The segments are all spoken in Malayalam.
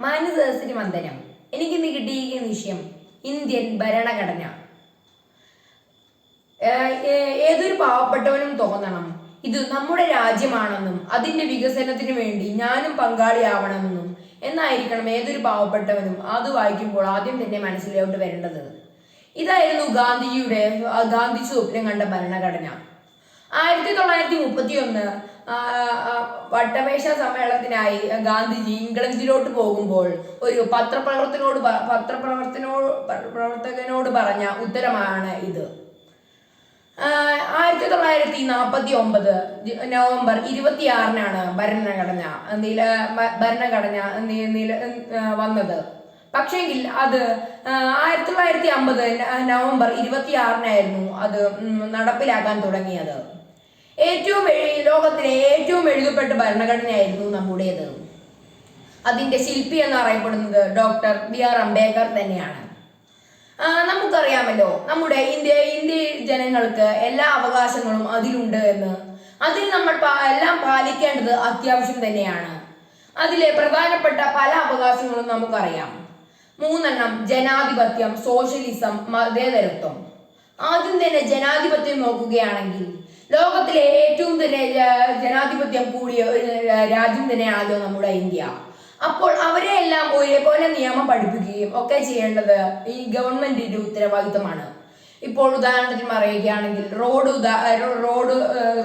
മാന്യദാസിന് വന്ദനം എനിക്കിന്ന് കിട്ടിയിരിക്കുന്ന വിഷയം ഇന്ത്യൻ ഭരണഘടന. ഏതൊരു പാവപ്പെട്ടവനും തോന്നണം. ഇത് നമ്മുടെ രാജ്യമാണെന്നും അതിന്റെ വികസനത്തിന് വേണ്ടി ഞാനും പങ്കാളിയാവണമെന്നും എന്നായിരിക്കണം ഏതൊരു പാവപ്പെട്ടവനും അത് വായിക്കുമ്പോൾ ആദ്യം തന്നെ മനസ്സിലോട്ട് വരേണ്ടത്. ഇതായിരുന്നു ഗാന്ധിജിയുടെ ഗാന്ധി സ്വപ്നം കണ്ട ഭരണഘടന. ആയിരത്തി തൊള്ളായിരത്തി മുപ്പത്തി ഒന്ന് വട്ടമേശ സമ്മേളനത്തിനായി ഗാന്ധിജി ഇംഗ്ലണ്ടിലോട്ട് പോകുമ്പോൾ ഒരു പത്രപ്രവർത്തനോട് പത്രപ്രവർത്തനോട് പ്രവർത്തകനോട് പറഞ്ഞ ഉത്തരമാണ് ഇത്. ആയിരത്തി തൊള്ളായിരത്തി നാൽപ്പത്തി ഒമ്പത് നവംബർ ഇരുപത്തിയാറിനാണ് ഭരണഘടന നില ഭരണഘടന നില വന്നത്. പക്ഷേങ്കിൽ അത് ആയിരത്തി തൊള്ളായിരത്തി അമ്പത് നവംബർ ഇരുപത്തിയാറിനായിരുന്നു അത് നടപ്പിലാക്കാൻ തുടങ്ങിയത്. ഏറ്റവും ലോകത്തിലെ ഏറ്റവും എഴുതപ്പെട്ട ഭരണഘടനയായിരുന്നു നമ്മുടേത്. അതിന്റെ ശില്പി എന്നറിയപ്പെടുന്നത് ഡോക്ടർ ബി ആർ അംബേദ്കർ തന്നെയാണ്. നമുക്കറിയാമല്ലോ നമ്മുടെ ഇന്ത്യ ഇന്ത്യ ജനങ്ങൾക്ക് എല്ലാ അവകാശങ്ങളും അതിലുണ്ട് എന്ന്. അതിൽ നമ്മൾ എല്ലാം പാലിക്കേണ്ടത് അത്യാവശ്യം തന്നെയാണ്. അതിലെ പ്രധാനപ്പെട്ട പല അവകാശങ്ങളും നമുക്കറിയാം. മൂന്നെണ്ണം ജനാധിപത്യം സോഷ്യലിസം മതേതരത്വം. ആദ്യം തന്നെ ജനാധിപത്യം നോക്കുകയാണെങ്കിൽ ലോകത്തിലെ ഏറ്റവും തന്നെ ജനാധിപത്യം കൂടിയ ഒരു രാജ്യം തന്നെയാണല്ലോ നമ്മുടെ ഇന്ത്യ. അപ്പോൾ അവരെ എല്ലാം ഒരേപോലെ നിയമം പഠിപ്പിക്കുകയും ഒക്കെ ചെയ്യേണ്ടത് ഈ ഗവൺമെന്റിന്റെ ഉത്തരവാദിത്തമാണ്. ഇപ്പോൾ ഉദാഹരണത്തിന് പറയുകയാണെങ്കിൽ റോഡ് ഉദാ റോഡ്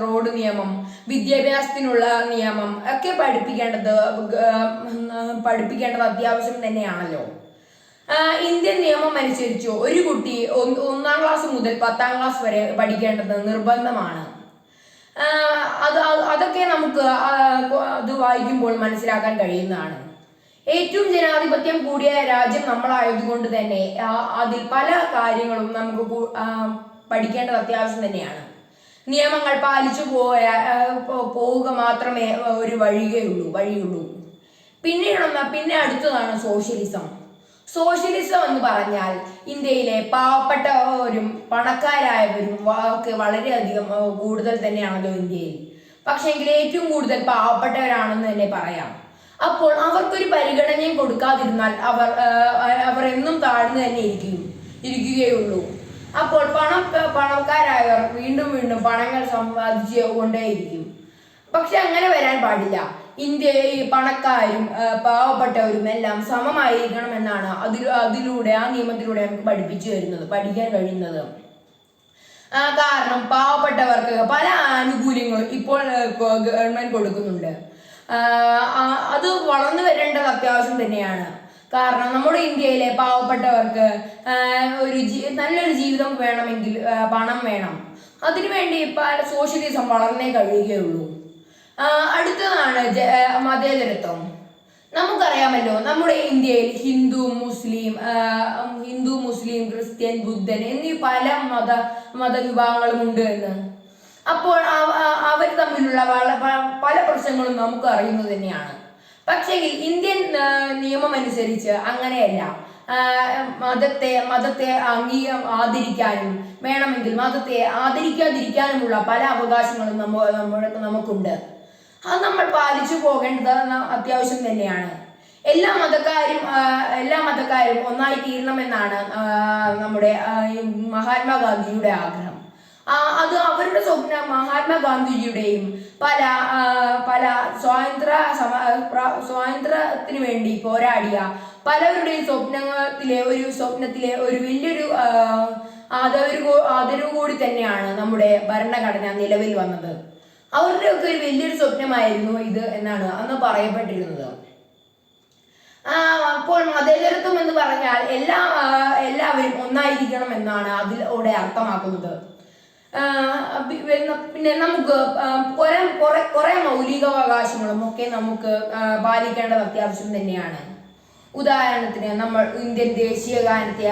റോഡ് നിയമം വിദ്യാഭ്യാസത്തിനുള്ള നിയമം ഒക്കെ പഠിപ്പിക്കേണ്ടത് പഠിപ്പിക്കേണ്ടത് അത്യാവശ്യം തന്നെയാണല്ലോ. ഇന്ത്യൻ നിയമം അനുസരിച്ച് ഒരു കുട്ടി ഒന്ന് ക്ലാസ് മുതൽ പത്താം ക്ലാസ് വരെ പഠിക്കേണ്ടത് നിർബന്ധമാണ്. അത് അത് അതൊക്കെ നമുക്ക് അത് വായിക്കുമ്പോൾ മനസ്സിലാക്കാൻ കഴിയുന്നതാണ്. ഏറ്റവും ജനാധിപത്യം കൂടിയ രാജ്യം നമ്മളായതുകൊണ്ട് തന്നെ അതിൽ പല കാര്യങ്ങളും നമുക്ക് പഠിക്കേണ്ടത് അത്യാവശ്യം തന്നെയാണ്. നിയമങ്ങൾ പാലിച്ചു പോയ പോവുക മാത്രമേ ഒരു വഴിയേ ഉള്ളൂ വഴിയുള്ളൂ. പിന്നെയുള്ള പിന്നെ അടുത്തതാണ് സോഷ്യലിസം. സോഷ്യലിസം എന്ന് പറഞ്ഞാൽ ഇന്ത്യയിലെ പാവപ്പെട്ടവരും പണക്കാരായവരും ഒക്കെ വളരെയധികം കൂടുതൽ തന്നെയാണല്ലോ ഇന്ത്യയിൽ. പക്ഷെങ്കിൽ ഏറ്റവും കൂടുതൽ പാവപ്പെട്ടവരാണെന്ന് തന്നെ പറയാം. അപ്പോൾ അവർക്കൊരു പരിഗണനയും കൊടുക്കാതിരുന്നാൽ അവർ അവർ എന്നും താഴ്ന്നു തന്നെ ഇരിക്കും ഇരിക്കുകയുള്ളൂ. അപ്പോൾ പണം പണക്കാരായവർ വീണ്ടും വീണ്ടും പണങ്ങൾ സമ്പാദിച്ചു കൊണ്ടേയിരിക്കും. പക്ഷെ അങ്ങനെ വരാൻ പാടില്ല. ഇന്ത്യ ഈ പണക്കാരും പാവപ്പെട്ടവരും എല്ലാം സമമായിരിക്കണം എന്നാണ് അതിൽ അതിലൂടെ ആ നിയമത്തിലൂടെ നമുക്ക് പഠിപ്പിച്ചു വരുന്നത് പഠിക്കാൻ കഴിയുന്നത്. കാരണം പാവപ്പെട്ടവർക്ക് പല ആനുകൂല്യങ്ങളും ഇപ്പോൾ ഗവൺമെന്റ് കൊടുക്കുന്നുണ്ട്. അത് വളർന്നു വരേണ്ടത് അത്യാവശ്യം തന്നെയാണ്. കാരണം നമ്മുടെ ഇന്ത്യയിലെ പാവപ്പെട്ടവർക്ക് ഒരു നല്ലൊരു ജീവിതം വേണമെങ്കിൽ പണം വേണം. അതിനുവേണ്ടി പല സോഷ്യലിസം വളർന്നേ കഴിയുകയുള്ളൂ. അടുത്തതാണ് മതേതരത്വം. നമുക്കറിയാമല്ലോ നമ്മുടെ ഇന്ത്യയിൽ Hindu Muslim Hindu Muslim Christian ബുദ്ധൻ എന്നീ പല മത മതവിഭാഗങ്ങളും ഉണ്ട് എന്ന്. അപ്പോൾ അവർ തമ്മിലുള്ള പല പ്രശ്നങ്ങളും നമുക്ക് അറിയുന്നത് തന്നെയാണ്. പക്ഷേ ഇന്ത്യൻ നിയമം അനുസരിച്ച് അങ്ങനെയല്ല. മതത്തെ മതത്തെ അംഗീ ആദരിക്കാനും വേണമെങ്കിൽ മതത്തെ ആദരിക്കാതിരിക്കാനുമുള്ള പല അവകാശങ്ങളും നമ്മ നമ്മുടെ നമുക്കുണ്ട്. അത് നമ്മൾ പാലിച്ചു പോകേണ്ടത് അത്യാവശ്യം തന്നെയാണ്. എല്ലാ മതക്കാരും എല്ലാ മതക്കാരും ഒന്നായി തീരണമെന്നാണ് നമ്മുടെ മഹാത്മാഗാന്ധിയുടെ ആഗ്രഹം. അത് അവരുടെ സ്വപ്നം മഹാത്മാഗാന്ധിജിയുടെയും പല പല സ്വാതന്ത്ര്യ സമ സ്വാതന്ത്ര്യത്തിന് വേണ്ടി പോരാടിയ പലവരുടെയും സ്വപ്നത്തിലെ ഒരു സ്വപ്നത്തിലെ ഒരു വലിയൊരു ആദരവ് ആദരവ് കൂടി തന്നെയാണ് നമ്മുടെ ഭരണഘടന നിലവിൽ വന്നത്. അവരുടെയൊക്കെ ഒരു വലിയൊരു സ്വപ്നമായിരുന്നു ഇത് എന്നാണ് അന്ന് പറയപ്പെട്ടിരുന്നത്. അപ്പോൾ മതേതരത്വം എന്ന് പറഞ്ഞാൽ എല്ലാ എല്ലാവരും ഒന്നായിരിക്കണം എന്നാണ് അതിലൂടെ അർത്ഥമാക്കുന്നത്. പിന്നെ- നമുക്ക് കുറെ കുറെ കുറെ മൗലികാവകാശങ്ങളും ഒക്കെ നമുക്ക് പാലിക്കേണ്ടത് അത്യാവശ്യം തന്നെയാണ്. ഉദാഹരണത്തിന് നമ്മൾ ഇന്ത്യൻ ദേശീയ ഗാനത്തെ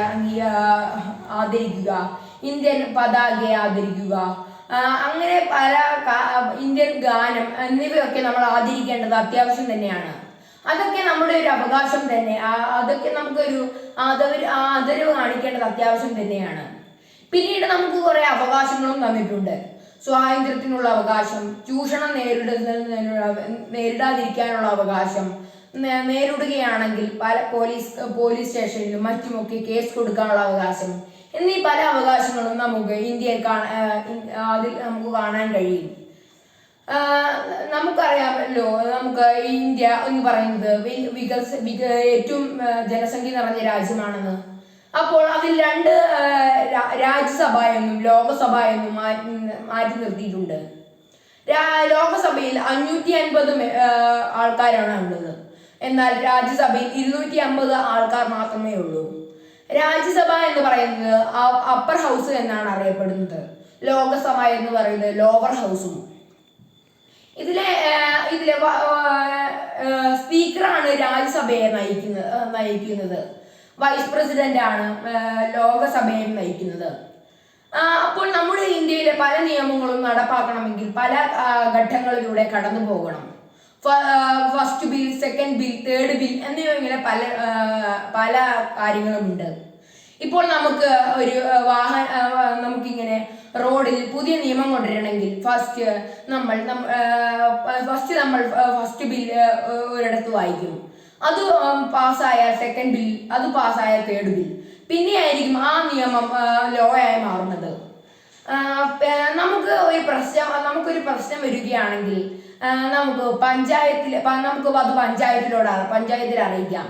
ആദരിക്കുക ഇന്ത്യൻ പതാകയെ ആദരിക്കുക അങ്ങനെ പല ഇന്ത്യൻ ഗാനം എന്നിവയൊക്കെ നമ്മൾ ആദരിക്കേണ്ടത് അത്യാവശ്യം തന്നെയാണ്. അതൊക്കെ നമ്മുടെ ഒരു അവകാശം തന്നെ. അതൊക്കെ നമുക്കൊരു ആദവ ആദരവ് കാണിക്കേണ്ടത് അത്യാവശ്യം തന്നെയാണ്. പിന്നീട് നമുക്ക് കുറെ അവകാശങ്ങളും തന്നിട്ടുണ്ട്. സ്വാതന്ത്ര്യത്തിനുള്ള അവകാശം ചൂഷണം നേരിടുന്നതിനുള്ള നേരിടാതിരിക്കാനുള്ള അവകാശം നേരിടുകയാണെങ്കിൽ പല പോലീസ് പോലീസ് സ്റ്റേഷനിലും മറ്റുമൊക്കെ കേസ് കൊടുക്കാനുള്ള അവകാശം എന്നീ പല അവകാശങ്ങളും നമുക്ക് ഇന്ത്യയിൽ അതിൽ നമുക്ക് കാണാൻ കഴിയും. നമുക്കറിയാമല്ലോ നമുക്ക് ഇന്ത്യ എന്ന് പറയുന്നത് വികസ ഏറ്റവും ജനസംഖ്യ നിറഞ്ഞ രാജ്യമാണെന്ന്. അപ്പോൾ അതിൽ രണ്ട് രാജ്യസഭ എന്നും ലോകസഭ എന്നും മാറ്റി നിർത്തിയിട്ടുണ്ട്. ലോകസഭയിൽ അഞ്ഞൂറ്റി അൻപത് ആൾക്കാരാണ് ഉള്ളത്. എന്നാൽ രാജ്യസഭയിൽ ഇരുന്നൂറ്റി അമ്പത് ആൾക്കാർ മാത്രമേ ഉള്ളൂ. രാജ്യസഭ എന്ന് പറയുന്നത് അപ്പർ ഹൗസ് എന്നാണ് അറിയപ്പെടുന്നത്. ലോകസഭ എന്ന് പറയുന്നത് ലോവർ ഹൗസും ഇതിലെ ഇതിലെ സ്പീക്കറാണ് രാജ്യസഭയെ നയിക്കുന്നത് നയിക്കുന്നത്. വൈസ് പ്രസിഡന്റ് ആണ് ലോകസഭയെ നയിക്കുന്നത്. അപ്പോൾ നമ്മുടെ ഇന്ത്യയിലെ പല നിയമങ്ങളും നടപ്പാക്കണമെങ്കിൽ പല ഘട്ടങ്ങളിലൂടെ കടന്നു പോകണം first bill second bill third bill എന്നിവ ഇങ്ങനെ പല പല കാര്യങ്ങളുമുണ്ട്. ഇപ്പോൾ നമുക്ക് ഒരു വാഹന നമുക്കിങ്ങനെ റോഡിൽ പുതിയ നിയമം കൊണ്ടുവരണമെങ്കിൽ ഫസ്റ്റ് നമ്മൾ ഫസ്റ്റ് നമ്മൾ ഫസ്റ്റ് ബിൽ ഒരിടത്ത് വായിക്കും. അത് പാസ്സായാൽ സെക്കൻഡ് ബിൽ അത് പാസ്സായാൽ തേർഡ് ബിൽ പിന്നെ ആയിരിക്കും ആ നിയമം ലോ ആയി മാറുന്നത്. നമുക്ക് ഒരു പ്രശ്നം നമുക്കൊരു പ്രശ്നം വരികയാണെങ്കിൽ നമുക്ക് പഞ്ചായത്തിൽ നമുക്ക് അത് പഞ്ചായത്തിലോട് പഞ്ചായത്തിൽ അറിയിക്കാം.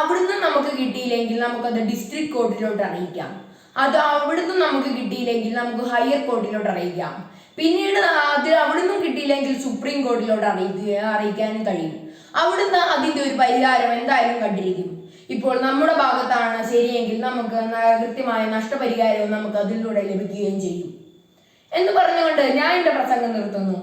അവിടുന്ന് നമുക്ക് കിട്ടിയില്ലെങ്കിൽ നമുക്കത് ഡിസ്ട്രിക്ട് കോർട്ടിലോട്ട് അറിയിക്കാം. അത് അവിടുന്ന് നമുക്ക് കിട്ടിയില്ലെങ്കിൽ നമുക്ക് ഹയർ കോർട്ടിലോട്ട് അറിയിക്കാം. പിന്നീട് അത് അവിടുന്ന് കിട്ടിയില്ലെങ്കിൽ സുപ്രീം കോർട്ടിലോട്ട് അറിയിക്കുക അറിയിക്കാനും കഴിയും. അവിടുന്ന് അതിന്റെ ഒരു പരിഹാരം എന്തായാലും കണ്ടിരിക്കും. ഇപ്പോൾ നമ്മുടെ ഭാഗത്താണ് ശരിയെങ്കിൽ നമുക്ക് കൃത്യമായ നഷ്ടപരിഹാരവും നമുക്ക് അതിലൂടെ ലഭിക്കുകയും ചെയ്യും. എന്ന് പറഞ്ഞുകൊണ്ട് ഞാൻ എന്റെ പ്രസംഗം നിർത്തുന്നു.